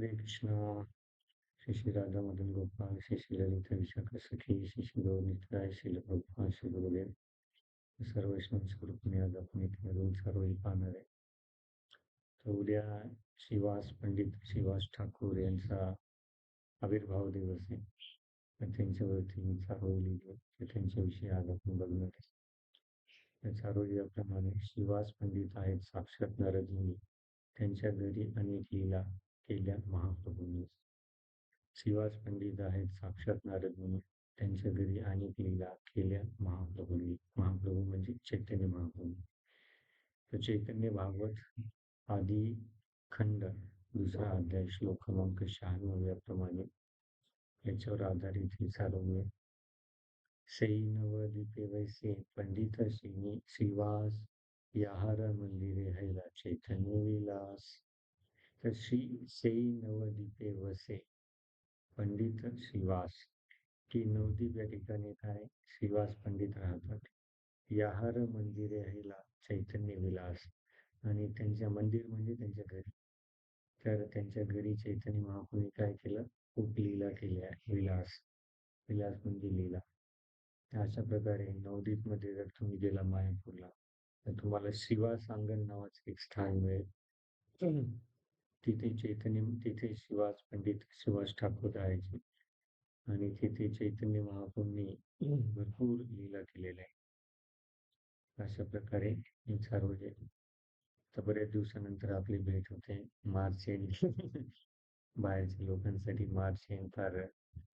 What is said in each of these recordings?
हरे कृष्ण श्री श्री राधा मदन गोपाल श्री श्री ललिता विशाखा सखी श्री श्री गौर श्री गोपाल श्री गुरुदेव सर्व वैष्णव स्वरूपने आज आपण इथे रोज सर्वही पाहणार आहे. तर उद्या श्रीवास पंडित श्रीवास ठाकूर यांचा आविर्भाव दिवस आहे. तर त्यांच्यावरती मी चारोळी लिहिली तर त्यांच्याविषयी आज आपण बघणार आहे. त्या चारोळीप्रमाणे श्रीवास पंडित आहेत साक्षात नारद मुनी. त्यांच्या घरी अनेक लीला केल्या महाप्रभूंनी. शिवास पंडित आहेत साक्षात नारद मुनी. त्यांच्या घरी अनेक लीला केल्या महाप्रभूंनी. महाप्रभू म्हणजे चैतन्य महाप्रभू. तर चैतन्य भागवत आदी खंड दुसरा अध्याय श्लोक क्रमांक शहाण्णव्याप्रमाणे याच्यावर आधारित हे सारवणे सई नवदीपे वैसे पंडित श्रीनी श्रीवास याहार मंदिरे हैला चैतन्य विलास. तर श्री नवदीपे वसे पंडित श्रीवास. की नवदीप या ठिकाणी काय? श्रीवास पंडित राहतात. याहार मंदिरे हैला चैतन्य विलास. आणि त्यांच्या मंदिर म्हणजे त्यांच्या घरी. तर त्यांच्या घरी चैतन्य महाप्रभूंनी काय केलं? खूप लीला केल्या विलास. विलास म्हणजे लीला. अशा प्रकारे नवदीपमध्ये जर तुम्ही गेला मायापूरला तर तुम्हाला शिवास अंगण नावाचं एक स्थान मिळेल. तिथे चैतन्य तिथे शिवास पंडित शिवास ठाकूर राहायचे. आणि तिथे चैतन्य महाप्रभूंनी भरपूर लीला केलेल्या आहे अशा प्रकारे सार्वजनिक तर बऱ्याच दिवसानंतर आपली भेट होते. मार्च एंड बाहेरच्या लोकांसाठी मार्च एंड फार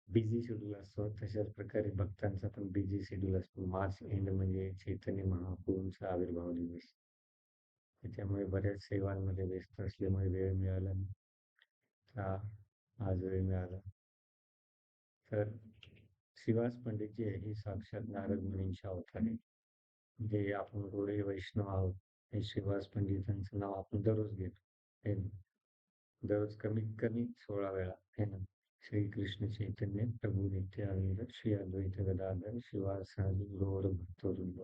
बिझी शेड्यूल असतो. तशाच प्रकारे भक्तांचा पण बिझी शेड्यूल असतो. मार्च एंड म्हणजे चैतन्य महाप्रभूंचा आविर्भाव दिवस. त्याच्यामुळे बऱ्याच सेवांमध्ये व्यस्त असल्यामुळे वेळ मिळाला नाही. आज वेळ मिळाला. तर श्रीवास पंडित जे हे साक्षात नारद मुनींच्या अवतारे. जे आपण रोडे वैष्णव आहोत हे श्रीवास पंडितांचं नाव आपण दररोज घेतो. दररोज कमीत कमी सोळा वेळा हे ना. श्री कृष्ण चैतन्य प्रभू नित्यानंद श्री अद्वैत गदाधर शिवास गौर भक्तवृंद.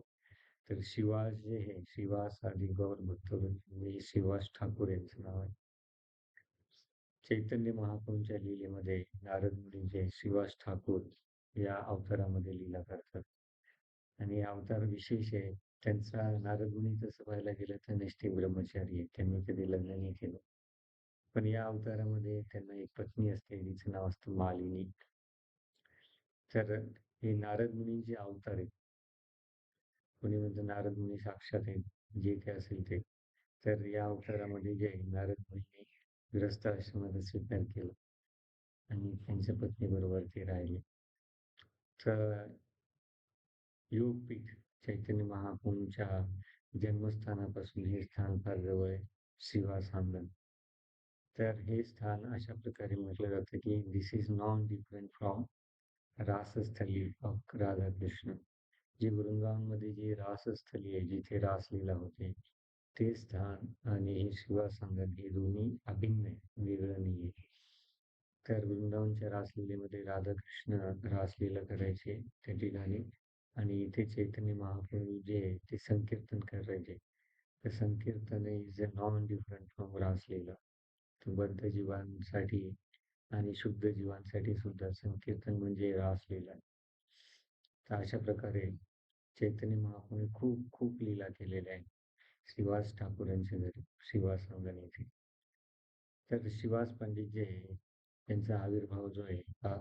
तर शिवास जे आहे शिवास आदि गौर भक्तवृंद म्हणजे शिवास ठाकूर यांचं नाव आहे. चैतन्य महाप्रभूंच्या लीलेमध्ये नारद मुनींचे शिवास ठाकूर या अवतारामध्ये लीला करतात. आणि अवतार विशेष आहे. त्यांचा नारद मुनी तसं पाहायला गेलं तर निष्ठे ब्रह्मचारी आहे त्यांनी कधी लग्न नाही केलं. पण या अवतारामध्ये त्यांना एक पत्नी असते तिचं नाव असतं मालिनी. तर हे नारद मुनींचे अवतार आहेत. कोणी म्हणतं नारद मुनी साक्षात आहेत जे काय असेल ते. तर या अवतारामध्ये जे नारद मुनी ग्रस्त आश्रमाचा स्वीकार केला आणि त्यांच्या पत्नी बरोबर ते राहिले. तर योगपीठ चैतन्य महाप्रभूंच्या जन्मस्थानापासून हे स्थान फार जवळ आहे शिवासांगण तर हे स्थान अशा प्रकारे म्हटलं जातं की this is non different from रासस्थली of Radha Krishna जे वृंदावनमध्ये जी रासस्थली आहे जिथे रासलीला होते ते स्थान आणि हे शिवासंगण हे दोन्ही अभिन्न आहे वेगळं नाही आहे तर वृंदावनच्या रासलीलेमध्ये राधाकृष्ण रासलीला करायचे त्या ठिकाणी आणि इथे चैतन्य महाप्रभू जे आहे ते संकीर्तन करायचे. तर संकीर्तन is a non different from रासलीला तर बद्ध जीवांसाठी आणि शुद्ध जीवांसाठी सुद्धा संकीर्तन म्हणजे रासलीला तर अशा प्रकारे चैतन्य महाप्रभूने खूप खूप लीला केलेल्या आहेत. श्रीवास ठाकूर यांच्या घरी शिवास अंगण येथे तर शिवास पंडित जे आहे त्यांचा आविर्भाव जो आहे हा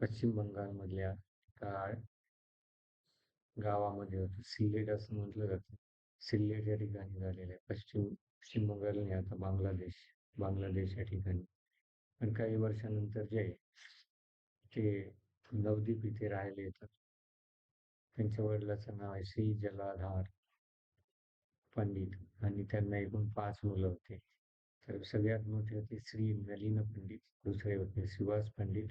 पश्चिम बंगालमधल्या काळ गावामध्ये होतो. सिल्लेट असं म्हटलं जातं. सिल्लेट या ठिकाणी झालेलं आहे. पश्चिम पश्चिम बंगाल आणि आता बांगलादेश बांगलादेश या ठिकाणी. पण काही वर्षानंतर जे ते नवदीप इथे राहिले येतात त्यांच्या वडिलाचं नाव आहे श्री जलाधार पंडित. आणि त्यांना एकूण पाच मुलं होते. तर सगळ्यात मोठे होते श्री नलिन पंडित दुसरे होते सुभाष पंडित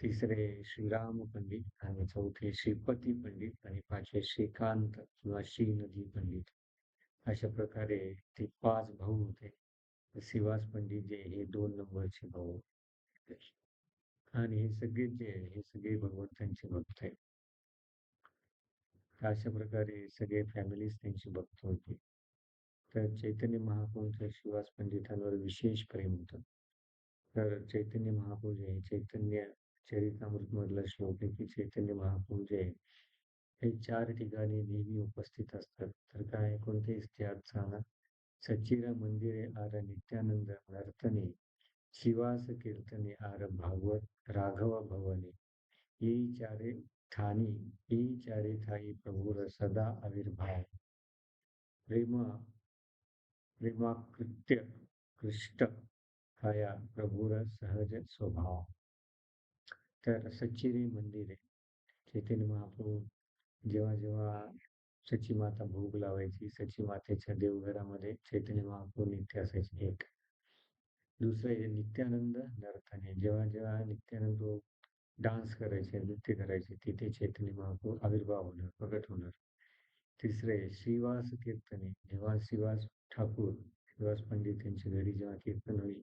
तिसरे श्रीराम पंडित आणि चौथे श्रीपती पंडित आणि पाचवे श्रीकांत किंवा श्रीनदी पंडित. अशा प्रकारे ते पाच भाऊ होते. शिवास पंडित जे हे दोन नंबरचे भाऊ आणि हे सगळे जे हे सगळे भगवंतांचे भक्त आहेत. अशा प्रकारे सगळे फॅमिलीज त्यांची भक्त होती तर चैतन्य महाप्रभूंचं शिवास पंडितांवर विशेष प्रेम होतं तर चैतन्य महाप्रभू जे आहे, चैतन्य चरितामृत मधला श्लोक आहे की चैतन्य महाप्रभू जे आहे, हे चार ठिकाणी नेहमी उपस्थित असतात. तर काय कोणतेही त्यात सांगा? सच्चिरा मंदिरे आर नित्यानंद नर्तने शिवास कीर्तने आर भागवत राघव भवने येई चारे ठाणी ई चारी ठाई प्रभुर सदा आविर्भाव. प्रेम प्रेमाकृत्य कृष्ट काया प्रभुर सहज स्वभाव. तर सच्चिरी मंदिर आहे चैतन्य महाप्रभू जेव्हा जेव्हा सची माता भोग लावायची सची मातेच्या देवघरामध्ये चैतन्य महाप्रभू नित्य असायचे एक. दुसरं आहे नित्यानंद नर्तने जेव्हा जेव्हा नित्यानंद डान्स करायचे नृत्य करायचे तिथे चैतन्य महाप्रभू आविर्भाव होणार प्रगट होणार. तिसरे श्रीवास कीर्तने जेव्हा श्रीवास ठाकूर श्रीवास पंडित यांच्या घरी जेव्हा कीर्तन होईल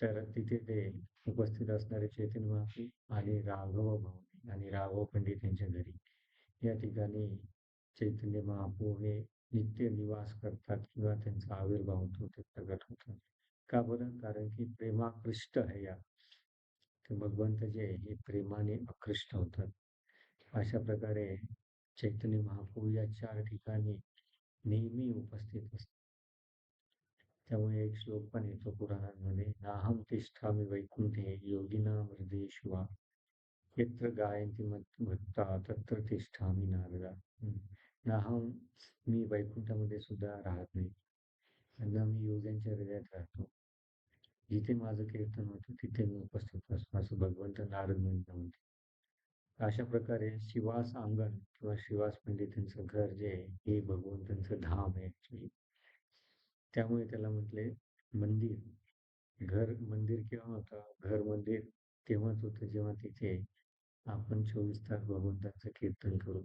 तर तिथे ते उपस्थित असणारे चैतन्य महाप्रभू आणि राघव भाऊ आणि राघव पंडित यांच्या घरी. या ठिकाणी चैतन्य महाप्रभू हे नित्य निवास करतात किंवा त्यांचा आविर्भाव होतो ते प्रगट होतात. का बरं? कारण की प्रेमाकृष्ट आहे ते भगवंत जे हे प्रेमाने आकृष्ट होतात. अशा प्रकारे चैतन्य महाप्रभू या चार ठिकाणी नेहमी उपस्थित असतात. त्यामुळे एक श्लोक पण येतो पुराणांमध्ये नाहम तिष्ठामी वैकुंठे योगिना हृदयेश्वा यत्र गायंती भक्ता तत्र तिष्ठामी नारदा. नाहम मी वैकुंठामध्ये सुद्धा राहत नाही. मी योग्यांच्या हृदयात राहतो. जिथे माझं कीर्तन होतं तिथे मी उपस्थित असतो. असं भगवंत नारद म्हणते अशा प्रकारे शिवास अंगण किंवा शिवास म्हणजे त्यांचं घर जे आहे हे भगवंतांचं धाम आहे ऍक्च्युली त्यामुळे त्याला म्हटले मंदिर. घर मंदिर केव्हा होतं? घर मंदिर तेव्हाच होतं? जेव्हा तिथे आपण चोवीस तास भगवंतांचं कीर्तन करू.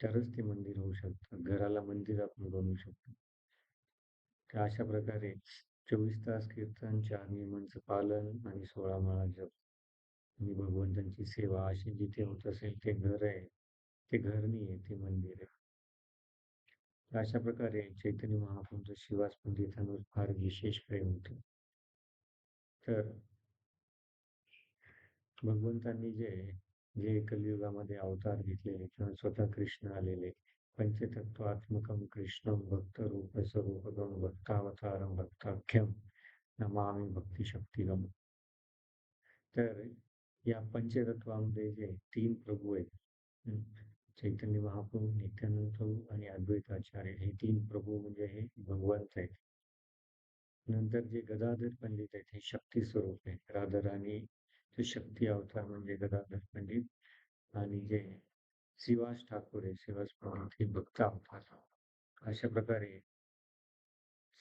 तरच ते मंदिर होऊ शकतं. घराला मंदिर आपण बनवू शकतो. तर अशा प्रकारे चोवीस तास कीर्तन चार नियमांचं पालन आणि सोळा माळा जप. आणि भगवंतांची सेवा अशी जिथे होत असेल ते घर आहे ते घर नाही आहे ते मंदिर आहे. अशा प्रकारे चैतन्य महाप्रभूंचं शिवास पंडितांवर फार विशेष प्रेम होतं. तर भगवंतांनी जे जे कलियुगामध्ये अवतार घेतलेले किंवा स्वतः कृष्ण आलेले पंचतत्वात्मकम कृष्णं भक्त रूप स्वरूपगम भक्ताख्यम नमामि भक्ती तर या पंचतत्वामध्ये जे तीन प्रभू आहेत चैतन्य महाप्रभू नित्यानंद प्रभू आणि अद्वैताचार्य हे तीन प्रभू म्हणजे हे भगवंत आहेत. नंतर जे गदाधर पंडित आहेत हे शक्ती स्वरूप आहे राधाराणी शक्ती अवतार म्हणजे गदाधर पंडित आणि जे शिवास ठाकूर आहे शिवास पंडित हे भक्त होता अशा प्रकारे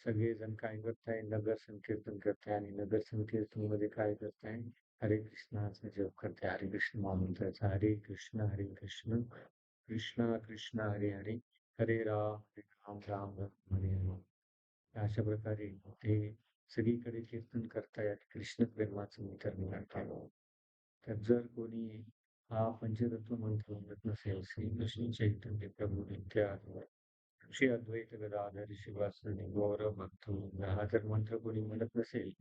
सगळेजण काय करताय? नगर संकीर्तन करताय आणि नगर संकीर्तनमध्ये काय करताय? हरे कृष्णाचा जप करताय. हरे कृष्ण महामंत्राचा हरे कृष्ण हरे कृष्ण. कृष्ण कृष्ण हरे हरे. हरे राम हरे राम राम राम हरे राम अशा प्रकारे ते सगळीकडे कीर्तन करतायत. कृष्ण प्रेमाचं वितरण करताय तर जर कोणी हा पंचतत्व मंत्र म्हणत नसेल श्री कृष्ण चैतन्य प्रभू नित्यानंद श्री अद्वैत गदाधर शिवासनी गौरव भक्त हा जर मंत्र कोणी म्हणत नसेल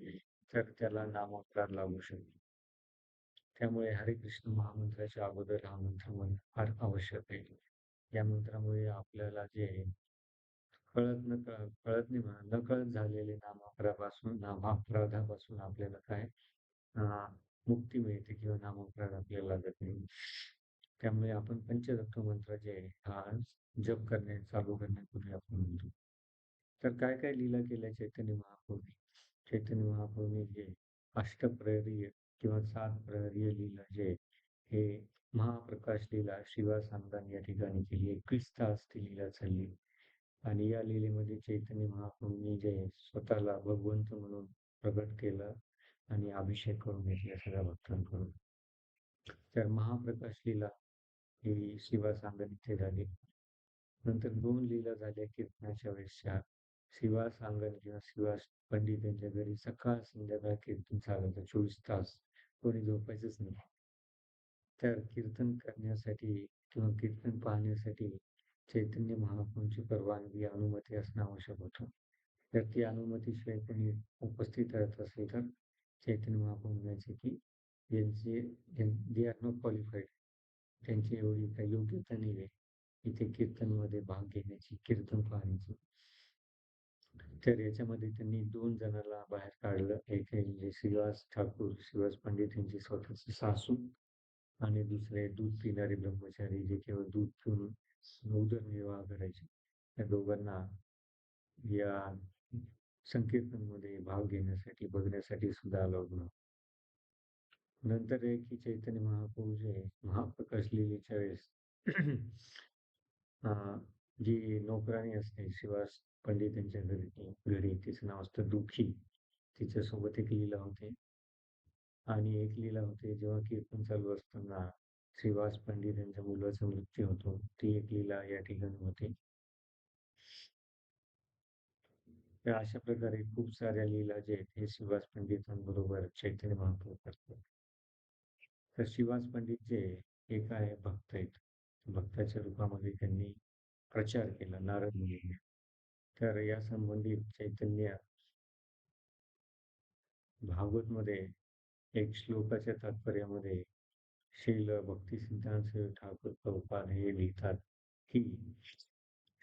तर त्याला नामोपकार लागू शकतो. त्यामुळे हरे कृष्ण महामंत्राच्या अगोदर हा मंत्र म्हणणं फार आवश्यक आहे. या मंत्रामुळे आपल्याला जे कळत न कळत नाही म्हणा नकळत झालेले नामापरापासून नामापराधापासून आपल्याला काय मुक्ती मिळते किंवा नामोपराध आपल्याला लागत नाही. त्यामुळे आपण पंचतत्व मंत्र जे हा जप करणे चालू करण्यापूर्वी आपण म्हणतो. तर काय काय लीला केल्या चैतन्य महाप्रभूने चैतन्य महाप्रभूने जे अष्टप्रहरीय किंवा सात प्रहरीय लीला जे हे महाप्रकाश लीला शिवा सांगतान या ठिकाणी केली एकवीस तास ती लीला चालली आणि या लीलेमध्ये चैतन्य महाप्रभूंनी जे स्वतःला भगवंत म्हणून प्रकट केलं. आणि अभिषेक करून घेतला सगळ्या भक्तांकडून. तर महाप्रकाश लीला ही शिवा सांगण इथे झाली. नंतर दोन लीला झाल्या कीर्तनाच्या वेळेसच्या. शिवा सांगण किंवा शिवा पंडित यांच्या घरी सकाळ संध्याकाळ कीर्तन चालायचं चोवीस तास. कोणी झोपायचंच नाही. तर कीर्तन करण्यासाठी किंवा कीर्तन पाहण्यासाठी चैतन्य महाप्रभूंची परवानगी अनुमती असणं आवश्यक होतं. जर ती अनुमतीशिवाय कोणी उपस्थित राहत असेल तर चैतन्य महाप्रभू म्हणायचे की यांचे दे आर नॉट क्वालिफाईड त्यांची एवढी काही योग्यता नाही आहे इथे कीर्तनमध्ये भाग घेण्याची कीर्तन पाहण्याची. तर याच्यामध्ये त्यांनी दोन जणांना बाहेर काढलं. एक म्हणजे श्रीवास ठाकूर श्रीवास पंडित यांची स्वतःची सासू आणि दुसरे दूध पिणारे ब्रह्मचारी जे केवळ दूध पिऊन उदरनिर्वाह करायचे. त्या दोघांना या संकीर्तनमध्ये भाग घेण्यासाठी बघण्यासाठी सुद्धा अलाउड नव्हतं नंतर आहे की चैतन्य महाप्रभू जे महाप्रकाश लिहिलेच्या वेळेस जी नोकराणी असते शिवास पंडित यांच्या घरी घरी तिचं नाव असतं दुःखी. तिच्यासोबत एक लीला होते. आणि एक लीला होते जेव्हा कीर्तन चालू असताना श्रीवास पंडित यांच्या मुलाचा मृत्यू होतो. ती एक लीला या ठिकाणी होते. तर अशा प्रकारे खूप साऱ्या लीला जे आहेत हे शिवास पंडितांबरोबर चैतन्य महाप्रभू करतात. तर शिवास पंडित जे एक आहे? भक्त आहेत. भक्ताच्या रूपामध्ये त्यांनी प्रचार केला नारद मुलीने तर या संबंधित चैतन्य भागवत मध्ये एक श्लोकाच्या तात्पर्यामध्ये श्रील भक्ती सिद्धांत ठाकूर प्रभुपाद हे लिहितात की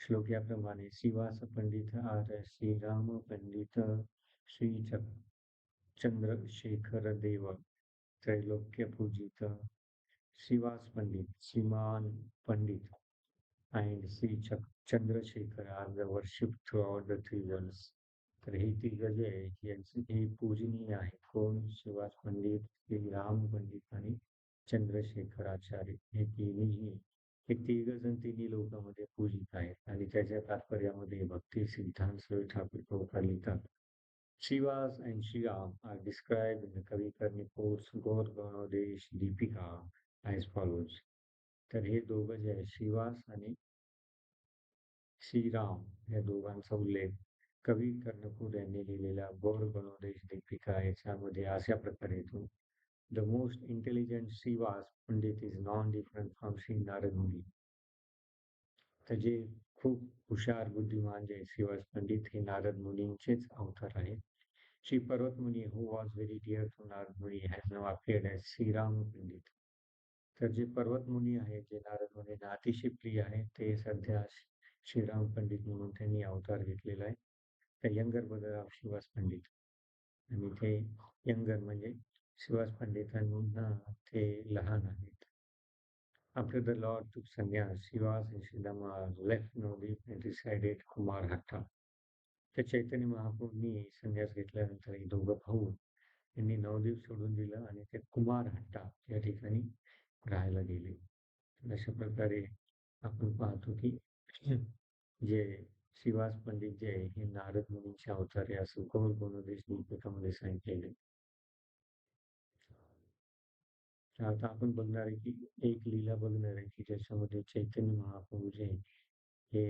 श्लोक्याप्रमाणे शिवास श्रीवास पंडित आर. श्रीराम पंडित श्री. चंद्रशेखर देव त्रैलोक्य पूजित Shrivas Pandit Shriman Pandit and Sri Chandrasekhar are the worshipped throughout the three worlds. तर हे तिघ जे आहे हे पूजनीय आहे. कोण? शिवास पंडित श्री. राम पंडित आणि चंद्रशेखर आचार्य. हे तिन्ही हे तिघजण तिन्ही लोकांमध्ये पूजित आहेत. आणि त्याच्या तात्पर्यामध्ये भक्ती सिद्धांत ठाकूर प्रभुपाद लिहितात. Shivas and Shriram are described in the Kavikar Nipots Gaur Ganodesh Deepika as follows. तर हे दोघं जे आहे शिवास आणि श्रीराम या दोघांचा उल्लेख. कवी कर्णपूर यांनी लिहिलेल्या गौर गणोदेश दीपिका याच्यामध्ये अशा प्रकारे येतो. The most intelligent Sivas Pandit is non different from Shri Narad तर जे खूप हुशार बुद्धिमान जे शिवास पंडित हे नारद मुनींचेच अवतार आहेत Shri Parvat Muni who was very dear to Narad Muni has no appeared as Shriram Pandit तर जे पर्वत मुनी आहेत जे नारद मुनींना अतिशय प्रिय आहे ते सध्या श्रीराम पंडित म्हणून त्यांनी अवतार घेतलेला आहे तर younger brother of Shivas Pandit आणि ते यंगर म्हणजे शिवाज पंडितांना ते लहान आहेत. After the Lord took sannyas, Shivas and Sridhama left Navdeep and resided Kumar तर चैतन्य महाप्रभूंनी संन्यास घेतल्यानंतर हे दोघं भाऊ यांनी नवदीप सोडून दिलं आणि ते कुमार हट्टा या ठिकाणी राहायला गेले. अशा प्रकारे आपण पाहतो की जे शिवास पंडित जे आहे हे नारद मुनींचे अवतार आहे असं गौर गुणोदेश दीपिकामध्ये सांगितलेले आता आपण बघणार आहे की एक लीला बघणार आहे की ज्याच्यामध्ये चैतन्य महाप्रभू जे हे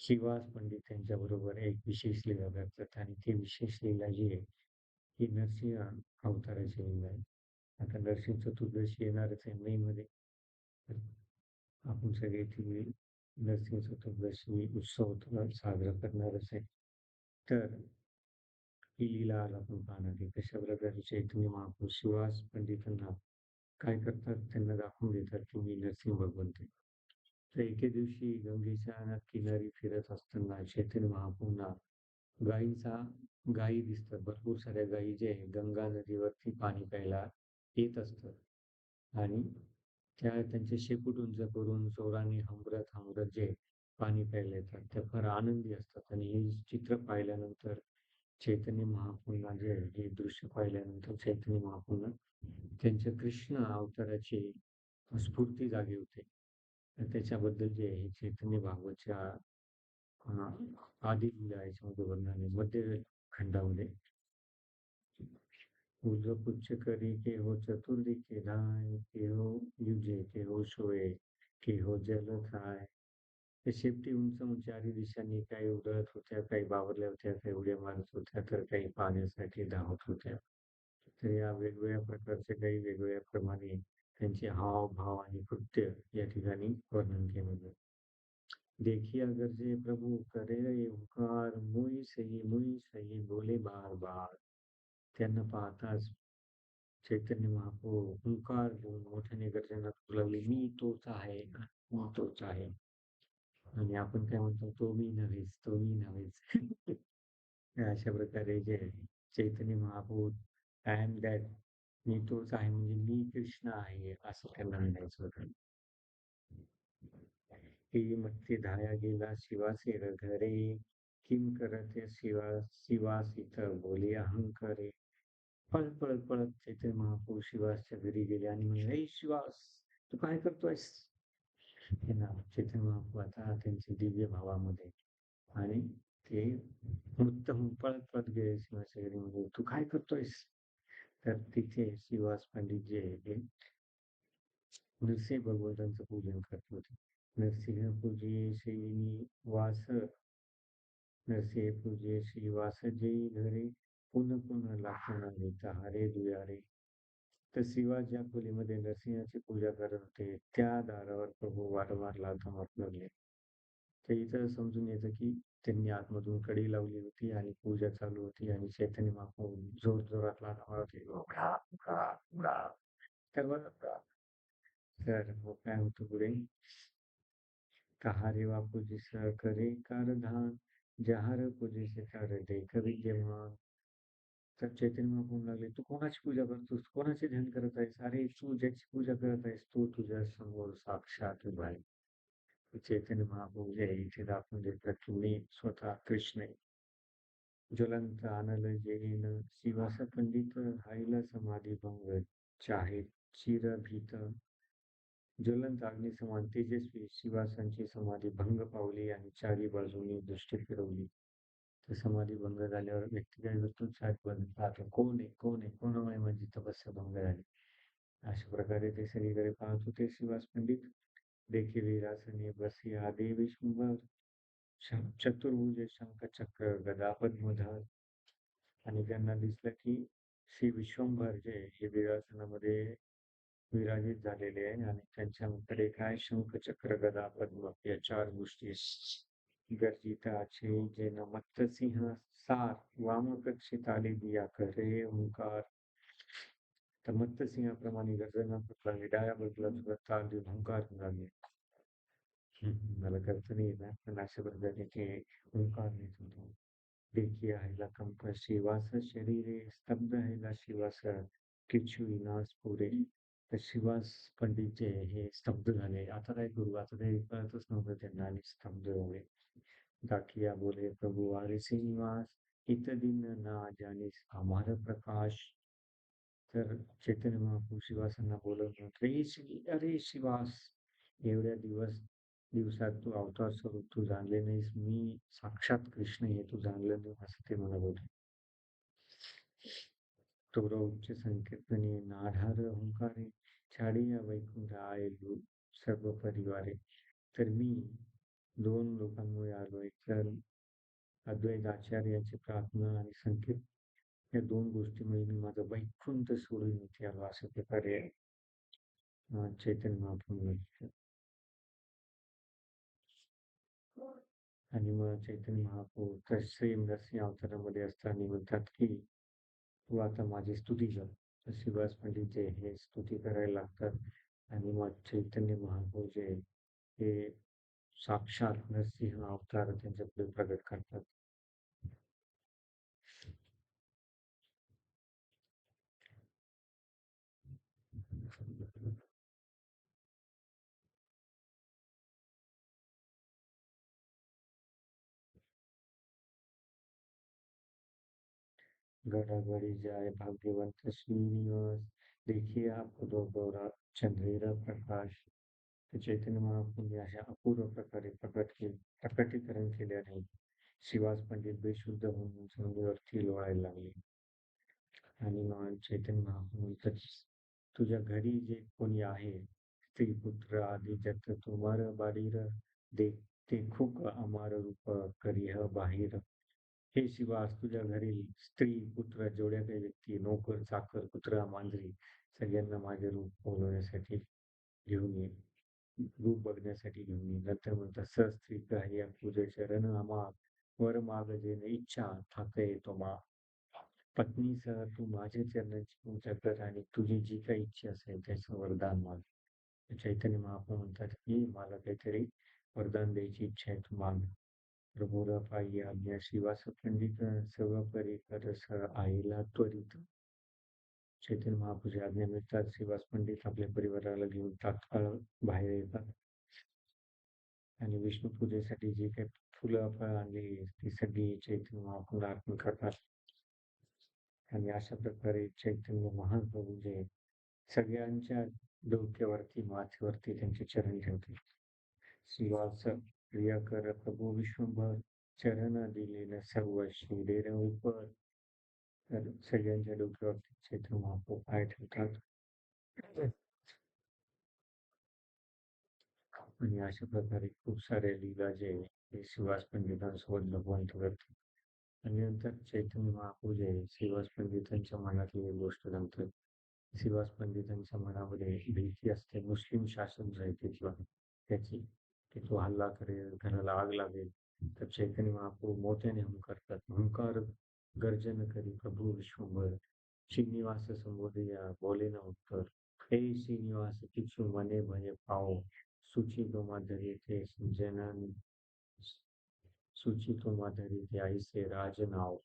शिवास पंडित यांच्या बरोबर एक विशेष लीला करतात आणि ती विशेष लीला जी आहे ही नरसिंह अवताराची लीला आहे. आता नरसिंह चतुर्दशी येणारच आहे मे मध्ये. आपण सगळे ती नरसिंह चतुर्दशी उत्सव साजरा करणारच आहे. तर ही लीला आपण पाहणार आहे कशा प्रकारे चैतन्य महापुरुष शिवास पंडितांना काय करतात त्यांना दाखवून देतात की मी नरसिंह भगवंत तर एके दिवशी गंगेच्या किनारी फिरत असताना चैतन्य महाप्रभूंना गायींचा गायी दिसतात. भरपूर साऱ्या गायी जे आहे गंगा नदीवरती पाणी प्यायला येत असतात. आणि त्या त्यांचे शेपूट उंच करून चोराने हमरत हमरत जे पाणी प्यायला येतात त्या फार आनंदी असतात. आणि हे चित्र पाहिल्यानंतर चैतन्य महापुन्हा जे हे दृश्य पाहिल्यानंतर चैतन्य महापुन्हा त्यांच्या कृष्ण अवताराची स्फूर्ती जागी होते. त्याच्याबद्दल जे आहे चैतन्य भागवतच्या आधी याच्यामध्ये वर्णन आहे. मध्य खंडामध्ये पुच्छ करी के हो चतुर्दी के धाय के हो युजे के हो सोये के हो जल थाय. त्या शेपटी उंच चारी दिशांनी काही उधळत होत्या, काही बावरल्या होत्या, काही उड्या मारत होत्या, तर काही पाण्यासाठी धावत होत्या. तर या वेगवेगळ्या प्रकारचे काही वेगवेगळ्या प्रमाणे त्यांचे हाव भाव आणि कृत्य या ठिकाणी वर्णन केलेलं. अगर जे प्रभू करे ओंकार मुई सही मुई सही, बोले बार बार. त्यांना पाहताच चैतन्य महाप्रभू ओंकार देऊन मोठ्याने गर्जना लागले, मी तोच आहे, मी तोच आहे. आणि आपण काय म्हणतो तो मी नव्हेच तो मी नव्हेच. अशा प्रकारे जे Chaitanya Mahaprabhu I am that मी तोच आहे म्हणजे मी कृष्ण आहे असं त्यांना म्हणायचं होतं. धाया गेला शिवासे घरे किम करते शिवा शिवास इथं बोले अहंकारे. पळ पळत पळत चैतन्य महाप्रभू शिवासच्या घरी गेले आणि म्हणजे शिवास तू काय करतोयस? हे नाव चैतन्य महाप्रभू आता त्यांचे दिव्य भावामध्ये आणि ते मृत पळत पळत गेले शिवाच्या म्हणजे तू काय करतोयस? तर तिथे शिवास पंडित जे आहे नरसिंह भगवंतांचं पूजन करत होते. नरसिंह पूजे श्री वास नरसिंह पूजे श्री वास जयी घरे पुन पुन लाखणारे तहारे दुयारे. तर शिवा ज्या खोलीमध्ये नरसिंहाची पूजा करत होते. त्या दारावर प्रभू वारंवार लाथा मारत लागले तर इथं समजून येतं की त्यांनी आतमधून कडी लावली होती आणि पूजा चालू होती आणि चैतन्य महाप्रभू जोर जोरात लाथा मारत होते तर मग हो, काय होतं पुढे? कहारे वा सर करे कारधान. जहार पूजिसे तर देख विद्यमान तर चैतन्य महाप्रभू लागले. तू कोणाची पूजा करतोस? कोणाचे ध्यान करत आहेस? अरे तू ज्याची पूजा करत आहेस तो तुझ्या समोर साक्षात उभा आहे. चैतन्य महाप्रभू जे इथे दाखवून देतात की मी स्वतः कृष्ण आहे. ज्वलंत आनल जैन शिवास पंडित हायला समाधी भंग चाहे चिर भीत. ज्वलंत अग्निसमान तेजस्वी शिवासांची समाधी भंग पावली आणि चारी बाजूनी दृष्टी फिरवली. तर समाधी भंग झाल्यावर व्यक्ती काही करतो चार बाजू पाहतो. कोण आहे? कोण आहे? कोणामुळे माझी तपस्या भंग झाली? अशा प्रकारे ते सगळीकडे पाहत होते. शिवास पंडित देखील विरासने बसी आदे विष्णुभर चतुर्भुज शंख चक्र गदा पद्मधर आणि त्यांना दिसलं की श्री विश्वंभर जे हे विरासनामध्ये विराजित झालेले आहे. आणि त्यांच्याकडे काय शंख चक्र गदा पद्म या चार गोष्टी गर्जिताचे जे मत्तसिंह सार वामकक्षित आले दिया करे ओंकार। तर मत्तसिंहाप्रमाणे गर्जना लागले डाव्या बाजूला सुद्धा ताल देऊन ओंकार लागले मला करत नाही येणार पण अशा प्रकारे ते ओंकार नेत होतो देखी आहेला कंप शिवास शरीरे स्तब्ध आहेला शिवास किचू विनाश पुरे। तर शिवास पंडित जे हे स्तब्ध झाले. आता काय करू? आता ते कळतच नव्हतं त्यांना आणि स्तब्ध झाले डाकिया बोले प्रभू आरे श्रीनिवास इत दिन ना जानीस आम्हाला प्रकाश. तर चैतन्य महाप्रभू शिवासांना बोलत रे श्री अरे शिवास एवढ्या दिवस दिवसात तू अवतार स्वरूप तू जाणले नाहीस. मी साक्षात कृष्ण हे तू जाणलं नाही असं ते म्हणत होते. तुरा उच्च संकीर्तने नाधार छाडी छाडिया वैकुंठ आयलू सर्व परिवारे। तर मी दोन लोकांमुळे आलोय. तर अद्वैत आचार्याची प्रार्थना आणि संकेत या दोन गोष्टीमुळे मी माझं वैकुंठ सोडून इथे आलो अशा प्रकारे चैतन्य महाप्रभू आणि मग चैतन्य महाप्रभू तसे नरसिंह अवतारामध्ये असताना म्हणतात की तू आता माझी स्तुती कर. तर शिवास पंडित जे हे स्तुती करायला लागतात. आणि मग चैतन्य महाप्रभू जे हे साक्षात नरसिंह अवतार त्यांच्याकडे प्रकट प्रगट करतात. गडागडी जाय भाग्यवंत श्रीनिवास देखिए आपको गौरा चंद्रेरा प्रकाश तर चैतन्य महाप्रभूंनी अशा अपूर्व प्रकारे प्रकट केले प्रकटीकरण केल्याने शिवास पंडित बेशुद्ध होऊन जमिनीवरती लोळायला लागले. आणि चैतन्य महाप्रभू तुझ्या घरी जे कोणी आहे स्त्री पुत्र आदी जत तुमार बारीर देखते खूप अमार रूप करिह बाहेर. हे शिवास तुझ्या घरी स्त्री पुत्र जेवढ्या काही व्यक्ती नोकर चाकर कुत्रा मांजरी सगळ्यांना माझे रूप बोलवण्यासाठी घेऊन ये. रूप बघण्यासाठी घेऊन येईल नंतर म्हणतात सस्त्री काही पूजे चरण अमाग वर माग जे इच्छा ठाकय तो मा. पत्नीसह तू माझ्या चरणांची पूजा कर आणि तुझी जी काही इच्छा असेल त्याचं वरदान माग. चैतन्य महाप्रभू म्हणतात की मला काहीतरी वरदान द्यायची इच्छा आहे तू माग. प्रभूरा पायी आज्ञा शिवास पंडित सर्व परिकर सर आईला त्वरित. चैतन्य महापुजे आज्ञा मिळतात श्रीवास पंडित आपल्या परिवाराला घेऊन तात्काळ बाहेर येतात. आणि विष्णू पूजेसाठी जे काही फुलं फळ आणली ती सगळी चैतन्य महापुला अर्पण करतात. आणि अशा प्रकारे चैतन्य महाप्रभू जे सगळ्यांच्या डोक्यावरती माथेवरती त्यांचे चरण ठेवते श्रीवास क्रिया कर प्रभू विश्वभर चरणा दिलेल्या सर्व शिरेर उपर. तर सगळ्यांच्या डोक्यावरती चैतन्य महापो पाय ठेवतात. आणि अशा प्रकारे खूप सारे लीला जे हे शिवास पंडितांसोबत भगवंत करतात आणि नंतर चैतन्य महापू जे शिवास पंडितांच्या मनातली एक गोष्ट सांगतात शिवास पंडितांच्या मनामध्ये भीती असते. मुस्लिम शासन जे आहे त्याची की तो हल्ला करेल घराला आग लागेल तर चैतन्य महाप्रभू मोठ्याने हुंकार करतात. हुंकार गर्जन करी प्रभू विश्वभर श्रीनिवास संबोधिया बोले ना उत्तर. हे श्रीनिवास किचू मने भय पाओ सूची तो माधरी थे जनन. सूची तो माधरी ते आईसे राज नाव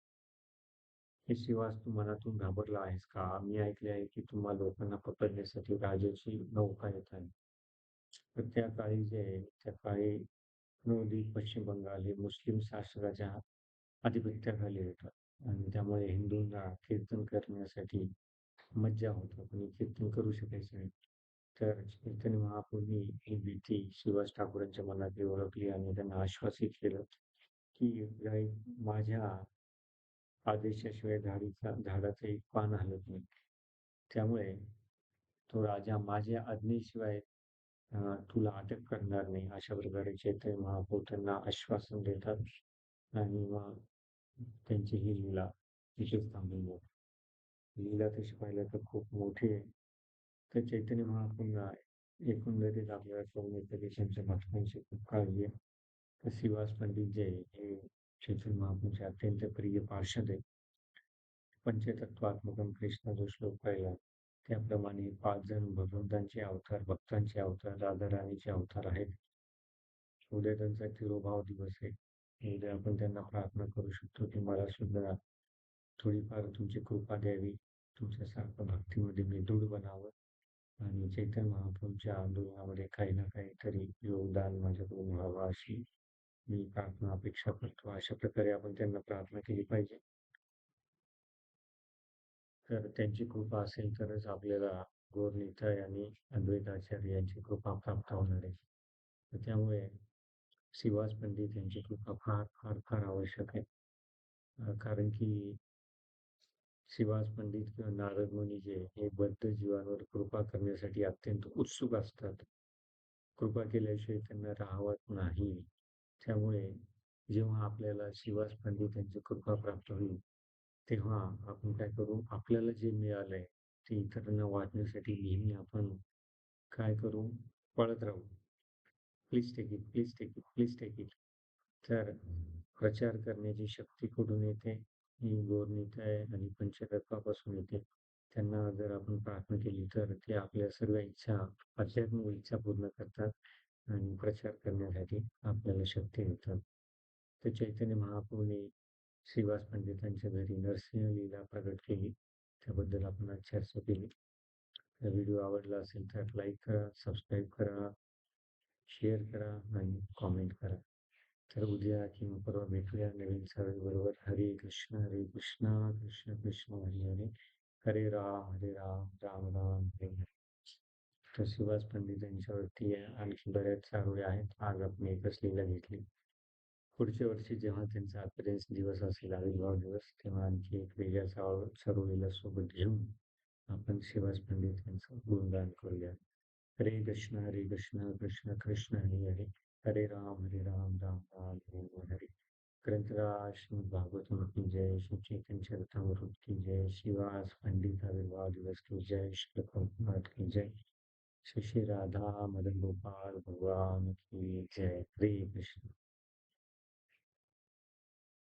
हे श्रीवास तू मनातून घाबरला आहेस का? मी ऐकले आहे की तुम्हा लोकांना पकडण्यासाठी राजाची नौका येत आहे. तर त्या काळी जे आहे त्या काळी नवद्वीप पश्चिम बंगाल हे मुस्लिम शासकाच्या आधिपत्याखाली होतं आणि त्यामुळे हिंदूंना कीर्तन करण्यासाठी मज्जा होत. कोणी कीर्तन करू शकायचं नाही. तर चैतन्य महाप्रभूंनी ही भीती शिवाज ठाकूरांच्या मनातली ओळखली आणि त्यांना आश्वासित केलं की माझ्या आदेशाशिवाय झाडीचा झाडाचं एक पान हलत नाही. त्यामुळे तो राजा माझ्या आज्ञेशिवाय तुला अटक करणार नाही अशा प्रकारे चैतन्य महाप्रभू त्यांना आश्वासन देतात आणि मग त्यांची ही लीला तिथेच थांबून जाते. लीला तशी पाहिलं तर खूप मोठी आहे. तर चैतन्य महाप्रभूंना एकंदरीत आपल्याला चौन देशांच्या भक्तांची खूप काळजी आहे. तर श्रीवास पंडित जे हे चैतन्य महाप्रभूंचे अत्यंत प्रिय पार्षद आहे पंचतत्वात्मकम कृष्ण जो श्लोक पाहिला त्याप्रमाणे पाच जण भगवंतांचे अवतार भक्तांचे अवतार राधाराणीचे अवतार आहेत. उद्या त्यांचा तिरोभाव दिवस आहे. उद्या आपण त्यांना प्रार्थना करू शकतो की मला सुद्धा थोडीफार तुमची कृपा द्यावी. तुमच्यासारखं भक्तीमध्ये मी दृढ बनावं. आणि चैतन्य महाप्रभूच्या आंदोलनामध्ये काही ना काहीतरी योगदान माझ्याकडून व्हावं अशी मी प्रार्थना अपेक्षा करतो. अशा प्रकारे आपण त्यांना प्रार्थना केली पाहिजे. तर त्यांची कृपा असेल तरच आपल्याला गोर आणि अद्वैताचार्य यांची कृपा प्राप्त होणार आहे. त्यामुळे शिवास पंडित यांची कृपा फार फार फार आवश्यक आहे. कारण की शिवास पंडित किंवा नारद मुनी जे हे बद्ध जीवांवर कृपा करण्यासाठी अत्यंत उत्सुक असतात. कृपा केल्याशिवाय त्यांना राहावत नाही. त्यामुळे जेव्हा आपल्याला शिवास पंडित यांची कृपा प्राप्त होईल तेव्हा आपण काय करू? आपल्याला जे मिळालंय ते इतरांना वाटण्यासाठी नेहमी आपण काय करू? पळत राहू. Please take it please take it please take it तर प्रचार करण्याची शक्ती कुठून येते? ही गौरनीताय आणि पंचतत्वापासून येते. त्यांना जर आपण प्रार्थना केली तर ते आपल्या सर्व इच्छा आध्यात्मिक इच्छा पूर्ण करतात आणि प्रचार करण्यासाठी आपल्याला शक्ती देतात तर चैतन्य महाप्रभूने श्रीवास म्हणजे पंडितांच्या घरी नरसिंह लीला प्रगट केली. त्याबद्दल आपण आज चर्चा केली. व्हिडिओ आवडला असेल तर लाईक करा सबस्क्राईब करा शेअर करा आणि कॉमेंट करा. तर उद्या किंवा परवा भेटूया नवीन सवय बरोबर हरे कृष्ण हरे कृष्ण कृष्ण कृष्ण हरे हरे हरे राम हरे राम राम राम हरे हरे तर सुभाष पंडित यांच्यावरती आणखी बऱ्याच चारोळ्या आहेत. आज आपण एकच लिहिला घेतली. पुढच्या वर्षी जेव्हा त्यांचा अपेरेन्स दिवस असेल आविर्भाव दिवस तेव्हा आणखी एक वेगळ्या चारोळीला सोबत घेऊन आपण शिवाज पंडित यांचं गुणगान करूया. हरे कृष्ण हरे कृष्ण कृष्ण कृष्ण हरे हरे हरे राम हरे राम राम राम हरे हरे. ग्रंथराज श्रीमद भागवतम की जय श्री चेतन चरितमृत की जय शिवास पंडित आविर्भाव दिवस की जय श्री की जय. श्री श्री राधा मदन गोपाल भगवान की जय. हरे कृष्ण.